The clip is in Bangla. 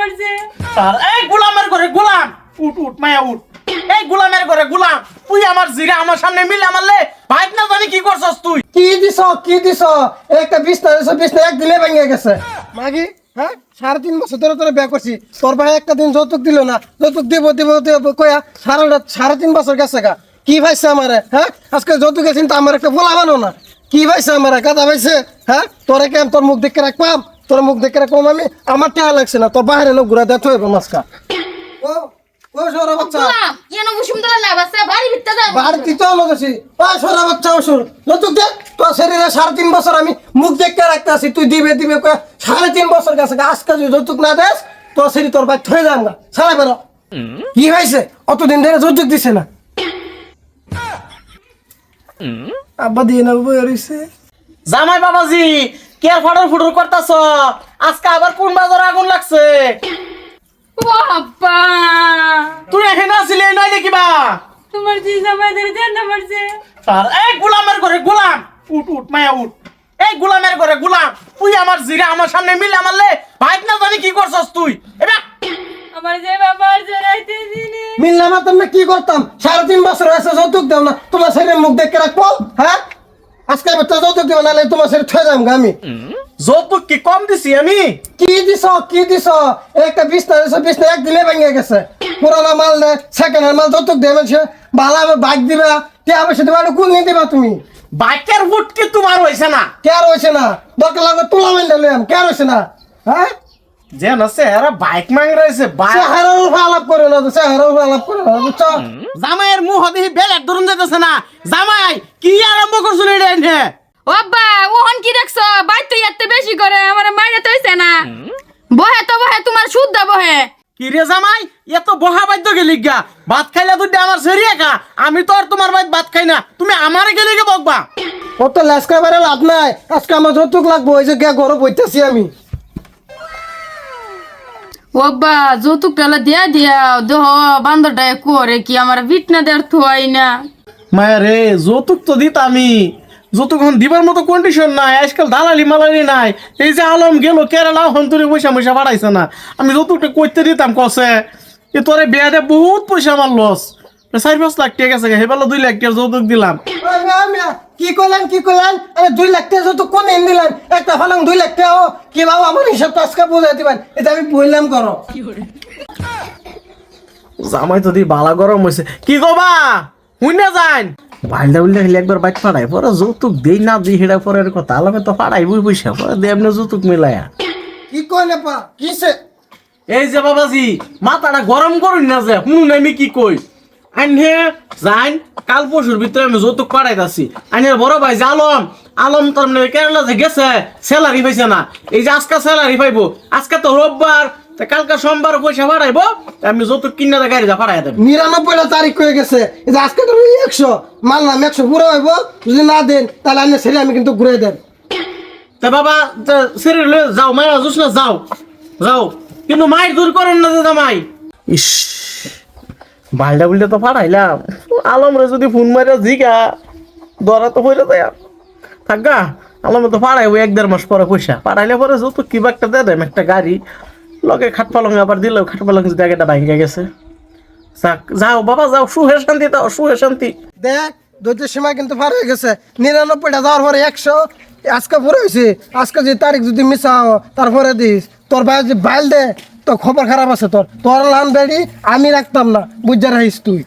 মারছে। আর এই গোলামের ঘরে গোলাম। উঠ উঠ মায়া উঠ। এই গোলামের ঘরে গোলাম। তুই আমার জিরা আমার সামনে মিলে আমারলে ভাই না জানি কি করছস তুই? কি দিছ কি দিছ? একটা বিছনা দিছ বিছনা একদিনে ভেঙে গেছে। মাগি হ্যাঁ? সাড়ে তিন বছর ধরে তোরা বিয়ে করছি। তোর ভাই একটা দিন যৌতুক দিল না। যৌতুক দিব দিব দিব কয়া সারা সাড়ে তিন বছর গেছে গা। কি ভাইছে আমারে হ্যাঁ? আজকে যৌতুক গেছেন তো আমার একটা বলা বানো না। কি ভাইছে আমারে কাদা ভাইছে হ্যাঁ? তোরে কেন তোর মুখ দেখে রাখবাম? তোর মুখ দেখে রাখবাম আমি আমার টেহা লাগছে না তোর বাইরে লোক ঘুরা দেখতে হইব মাছকা ও ও সৌরা বাচ্চা। গোলাম কেন বসুন্ধরা লাভ আছে বাড়ি ভিতরে যাব বাড়তি তো লোক আছি। ও সরা বাচ্চা অসুর নতুক দে তোর শরীরে সাড়ে তিন বছর আমি মুখ দেখতে রাখতে আছি তুই দিবে দিবে কয়ে সাড়ে তিন বছর গেছে আজকে যদি যৌতুক না দেস তোর শরীর তোর বাচ্চা হয়ে যান না। সারা বেরো। কি হয়েছে? অতদিন ধরে যৌতুক দিছে না। আব্বা দিয়ে না বই জামাই বাবাজি কে ফটর ফুটর করতাছ? আজকে আবার কোন বাজার আগুন লাগছে? বাবা তুই এখানে আসিলি নয় দেখি বা? তোমার জি জামাইদের জান্না মারছে। আর এই গোলামের ঘরে গোলাম। উঠ উঠ মায়া উঠ। এই গোলামের ঘরে গোলাম। তুই আমার জিরা আমার সামনে মিলে আমারলে ভাই না জানি কি করছস তুই। এবার আমার যে বাবা আর যে রাইতে দিনে। মিললাম না তোমরা কি করতাম? সাড়ে তিন বছর হয়েছে যৌতুক দাও না। তোমার শরীরে মুখ দেখতে রাখব হ্যাঁ? আজকে বাচ্চা যৌতুক দেবো নাহলে তোমার শরীর ছয় যাম আমি। যৌতুক কি কম দিছি আমি? কি দিছ কি দিছ? একটা বিছনা দিছ বিছনা একদিনে ভেঙে গেছে। পুরানো মাল নে সেকেন্ড হ্যান্ড মাল যৌতুক দেবে সে ভালো বাইক দিবা কে আবার সেটা মানে কোন নিয়ে দিবা তুমি। বাইকের ফুট কি তোমার হয়েছে না। কে আর হয়েছে না? দরকার লাগবে তোলা মেন্ডা লইয়াম কে আর হয়েছে না? হ্যাঁ? যে না সেহারা বাইক মাং রয়েছে বাইক চেহারার উপর আলাপ করে না তো চেহারার উপর আলাপ করে না বুঝছ? জামাইয়ের মুহ দেখি বেলেগ ধরুন যেতেছে না। জামাই কি এনে বাবা ওহন কি দেখছ? বাইর তো এত বেশি করে আমার মাইরে তো হইছে না। বহে তো বহে তোমার শুদ্ধ বহে। কি রে জামাই এত বহা বাদ্য গেলি গা। ভাত খাইলে তুই আমার সেরিয়ে খা। আমি তো আর তোমার বাইক ভাত খাই না। তুমি আমারে গেলে গে বকবা। কত লেসকা বারে লাভ নাই। আজকে আমার যৌতুক লাগবো ওই যে গে গরম বইতেছি আমি। বাবা যৌতুক টালা দিয়া দিয়া দেহ বান্দরটা করে কি আমার বিটনা দেওয়ার থুয়াই না। মায়া রে যৌতুক তো দিত আমি যৌতুক এখন দিবার মতো কন্ডিশন নাই আজকাল দালালি মালালি নাই এই যে আলম গেল কেরালা হন্তরে পয়সা পয়সা বাড়াইছে না। আমি যৌতুকটা করতে দিতাম কসে এ তোরে বিয়া দে বহুত পয়সা আমার লস চার পাঁচ লাখ টাকা গেছে হেবেলা দুই লাখ টাকা যৌতুক দিলাম। কি করলেন কি করলেন আরে দুই লাখ টাকা যৌতুক কোন দিন দিলেন? একটা ফলাং দুই লাখ টাকা কি বাবু আমার হিসাবটা আজকে বুঝাই দিবেন। এটা আমি বললাম করো। জামাই তো দি বালা গরম হয়েছে কি গবা হুই না যান বাইলদা উল্লে খেলে একবার বাইক ফাড়াই পরে যৌতুক দেই না দিই হেডা পরে কথা আলামে তো ফাড়াই বই পয়সা পরে দে এমনি যৌতুক মিলায়া। কি কইলে পা? কিসে? এই যে বাবাজি মাথাটা গরম করুন না যে শুনুন আমি কি কই। আইনে যাইন কাল পরশুর ভিতরে আমি যৌতুক পাঠাইতাছি আইনের বড় ভাই যে আলম আলম তার মানে কেরালা যে গেছে স্যালারি পাইছে না। এই যে আজকে স্যালারি পাইবো আজকে তো রোববার তা কালকে সোমবার পয়সা পাঠাইবো আমি যৌতুক কিনে গাড়ি যা পাঠাই দেব। নিরানব্বইটা তারিখ হয়ে গেছে। এই যে আজকে তো একশো মানলাম একশো পুরো হইব। যদি না দেন তাহলে আমি ছেড়ে আমি কিন্তু ঘুরে দেন তা বাবা তা সেরে যাও মায়া জুস না যাও যাও। কিন্তু মায়ের দূর করেন না দাদা মাই ইস বালটা বুলটা তো পাঠাইলাম আলম রে যদি ফোন মারে জিগা দরা তো হইলে দেয়া থাকা আলমে তো পাঠাইবো এক দেড় মাস পরে পয়সা। পাঠাইলে পরে যত কিবা একটা দিয়ে দেম একটা গাড়ি। লগে খাট পালং আবার দিল খাট পালং যদি একটা ভাঙ্গে গেছে। যাক, যাও বাবা যাও সুহে শান্তি দাও সুহে শান্তি। দেখ দৈত্যের সীমা কিন্তু পার হয়ে গেছে। নিরানব্বইটা যাওয়ার পরে একশো আজকে পুরো হয়েছে। আজকে যে তারিখ যদি মিশাও তারপরে দিস। তোর ভাই যদি বাইল দে তো খবর খারাপ আছে তোর। তোর লান বেড়ি আমি রাখতাম না বুঝতে রাখিস তুই।